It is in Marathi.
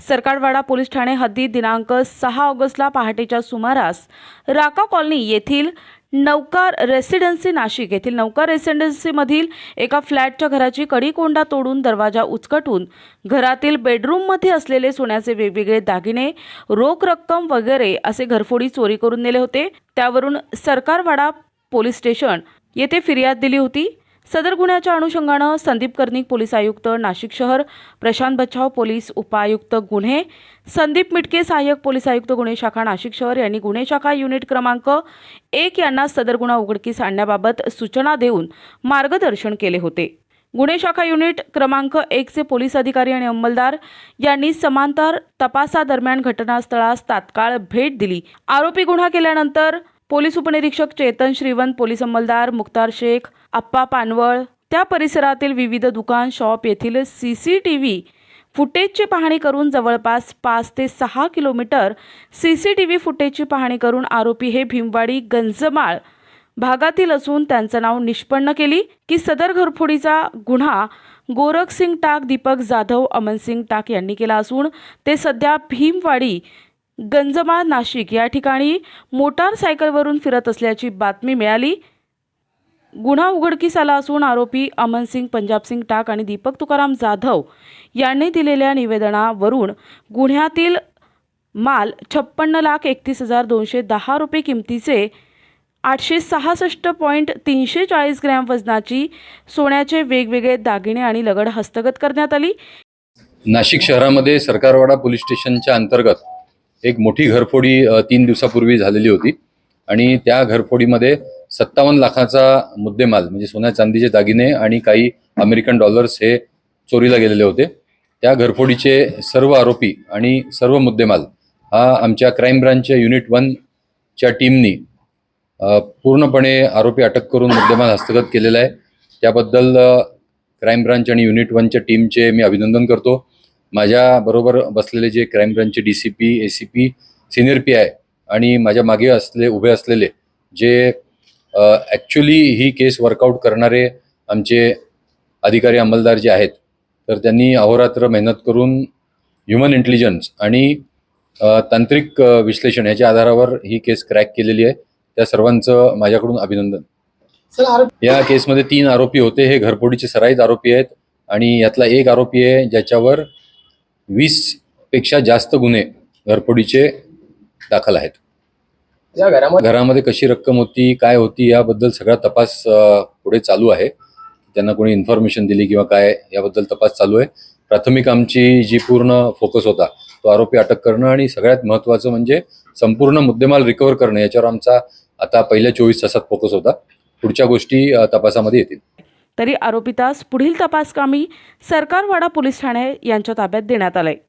सरकारवाडा पोलीस ठाणे हद्दीत दिनांक सहा ऑगस्टला पहाटेच्या सुमारास राका कॉलनी येथील नौकार रेसिडेन्सी नाशिक येथील नौकार रेसिडेन्सीमधील एका फ्लॅटच्या घराची कडी कोंडा तोडून दरवाजा उचकटून घरातील बेडरूममध्ये असलेले सोन्याचे वेगवेगळे दागिने रोख रक्कम वगैरे असे घरफोडी चोरी करून नेले होते. त्यावरून सरकारवाडा पोलीस स्टेशन येथे फिर्याद दिली होती. सदर गुन्ह्याच्या अनुषंगानं संदीप कर्णिक पोलीस आयुक्त नाशिक शहर प्रशांत बच्छाव पोलीस उपायुक्त गुन्हे संदीप मिटके सहाय्यक पोलीस आयुक्त गुन्हे शाखा नाशिक शहर यांनी गुन्हे शाखा युनिट क्रमांक एक यांना सदर गुन्हा उघडकीस आणण्याबाबत सूचना देऊन मार्गदर्शन केले होते. गुन्हे शाखा युनिट क्रमांक एकचे पोलीस अधिकारी आणि अंमलदार यांनी समांतर तपासादरम्यान घटनास्थळास तात्काळ भेट दिली. आरोपी गुन्हा केल्यानंतर पोलीस उपनिरीक्षक चेतन श्रीवंत पोलीस अंमलदार मुक्तार शेख आप्पा पानवळ. त्या परिसरातील विविध दुकान शॉप येथील सी सी टी व्ही फुटेजची पाहणी करून जवळपास पाच ते सहा kilometre C C T V फुटेजची पाहणी करून आरोपी हे भीमवाडी गंजमाळ भागातील असून त्यांचं नाव निष्पन्न केली की सदर घरफोडीचा गुन्हा गोरखसिंग टाक दीपक जाधव अमनसिंग टाक यांनी केला असून ते सध्या भीमवाडी गंजमाळ नाशिक या ठिकाणी मोटारसायकलवरून फिरत असल्याची बातमी मिळाली. गुन्हा उघडकीस आला असून आरोपी अमनसिंग पंजाबसिंग टाक आणि दीपक तुकाराम जाधव यांनी दिलेल्या निवेदनावरून गुन्ह्यातील माल छप्पन्न लाख एकतीस हजार दोनशे दहा रुपये किमतीचे आठशे सहासष्ट पॉईंट तीनशे चाळीस ग्रॅम वजनाची सोन्याचे वेगवेगळे दागिने आणि लगड हस्तगत करण्यात आली. नाशिक शहरामध्ये सरकारवाडा पोलीस स्टेशनच्या अंतर्गत एक मोठी घरफोडी तीन दिवसापूर्वी झालेली होती. आणि त्या घरफोडीमध्ये सत्तावन्न लाखाचा मुद्देमाल म्हणजे सोन्या चांदीचे दागिने आणि काही अमेरिकन डॉलर्स हे चोरीला गेलेले होते. त्या घरफोडीचे सर्व आरोपी आणि सर्व मुद्देमाल हा आमच्या क्राईम ब्रांचच्या युनिट वनच्या टीमनी पूर्णपणे आरोपी अटक करून मुद्देमाल हस्तगत केलेला आहे. त्याबद्दल क्राईम ब्रांच आणि युनिट वनच्या टीमचे मी अभिनंदन करतो. माझ्याबरोबर बसलेले जे crime ब्रांचचे D C P A C P senior P I आणि माझ्या मागे असले उभे असलेले जे ॲक्च्युली ही केस वर्कआउट करणारे आमचे अधिकारी अंमलदार जे आहेत तर त्यांनी अहोरात्र मेहनत करून ह्युमन इंटेलिजन्स आणि तांत्रिक विश्लेषण याच्या आधारावर ही केस क्रॅक केलेली आहे. त्या सर्वांचं माझ्याकडून अभिनंदन. या केसमध्ये तीन आरोपी होते. हे घरफोडीचे सराईत आरोपी आहेत आणि यातला एक आरोपी आहे ज्याच्यावर वीसपेक्षा जास्त गुन्हे घरफोडीचे दाखल आहेत. घरामध्ये घरामध्ये कशी रक्कम होती काय होती याबद्दल सगळा तपास पुढे चालू आहे. त्यांना कोणी इन्फॉर्मेशन दिली किंवा काय याबद्दल तपास चालू आहे. प्राथमिक आमची जी पूर्ण फोकस होता तो आरोपी अटक करणं आणि सगळ्यात महत्त्वाचं म्हणजे संपूर्ण मुद्देमाल रिकव्हर करणं याच्यावर आमचा आता पहिल्या चोवीस तासात फोकस होता. पुढच्या गोष्टी तपासामध्ये येतील. तरी आरोपितास पुढील तपासकामी सरकारवाडा पोलीस ठाणे यांच्या ताब्यात देण्यात आलं आहे